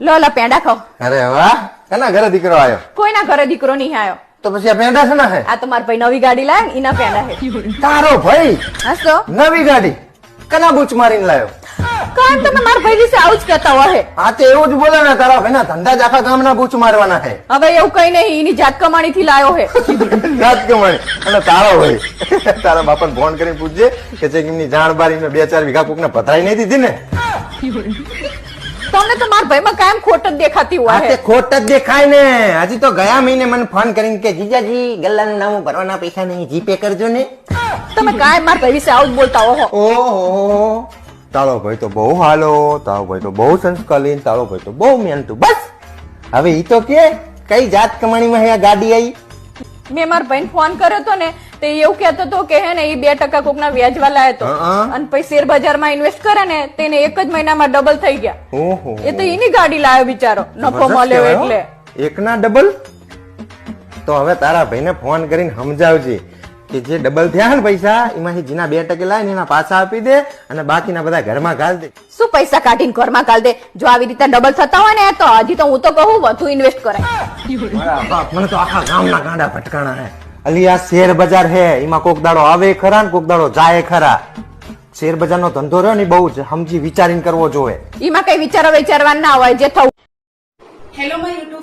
લો લો પેંડા ખાઓ. અરે વાહ કના ઘરે દીકરો આવ્યો કોઈના ઘરે દીકરો નહીં આવ્યો તો પછી આ પેંડા છે? ને હે આ તો મારા ભાઈ નવી ગાડી લાવ્યા ને એના પેંડા હે તારો ભાઈ? હસો. નવી ગાડી? કના બૂચ મારીને લાવ્યો કામ તમે મારા ભાઈ વિશે આવું જ કહેતા હોય હા? તો એવું જ બોલે ને તારા ભાઈના ધંધા જ આખા ગામના બૂચ મારવાના હે હવે એવું કઈ નહીં એની જાત કમાણી થી લાયો હે. જાત કમાણી. અને તારો ભાઈ. તારા બાપાને ફોન કરીને પૂછજે કે એમની જાણ બારી બે ચાર વીઘા કોકને પથરાઈ નહીં દીધી ને? તમને તો માર ભાઈમાં કાયમ ખોટ જ દેખાતી હોય છે ખોટ જ દેખાય ને. હજી તો ગયા મહિને મને ફોન કરીને કે જીજાજી ગલ્લાનું નામું ભરવાના પૈસા નહીં જીપે કરજો ને. તમે કાયમ માર ભાઈ વિશે આવું જ બોલતા હો. ઓહો. તારો ભાઈ તો બહુ હાલો તારો ભાઈ તો બહુ સંસ્કારલીન તારો ભાઈ તો બહુ મહેનતું બસ. હવે ઈ તો કે કઈ જાત કમાણીમાં હે ગાડી આવી મેં મારા ભાઈને ફોન કર્યો તો ને તે એવું કહેતો હતો કે હે ને એ બે ટકા કોકના વ્યાજવા લાયો હતો. અને પછી શેર બજારમાં ઇન્વેસ્ટ કરે ને તેને એક જ મહિનામાં ડબલ થઈ ગયા. એ તો એની ગાડી લાવ્યો બિચારો નફો મળ્યો. એટલે. એકના ડબલ તો હવે તારા ભાઈને ફોન કરીને સમજાવજે. કે જે ડબલ થયા ને પૈસા એમાંથી જેના બે ટકે લાય ને એના પાછા આપી દે અને બાકીના બધા ઘરમાં ઘાલ દે. શું પૈસા કાઢીને ઘરમાં કાઢ દે? જો આવી રીતે ડબલ થતા હોય ને તો હજી તો હું તો કહું વધુ ઇન્વેસ્ટ કરાય. મારા બાપ, મને તો આખા ગામના ગાંડા ભટકાણા હે. અલી આ શેર બજાર હે એમાં કોક દાડો આવે ખરા ને કોક દાડો જાય ખરા. શેર બજારનો ધંધો રહ્યો ને બહુ જ સમજી વિચારીને કરવો જોઈએ. એમાં કઈ વિચારો વિચારવા ના હોય જે થવું હેલો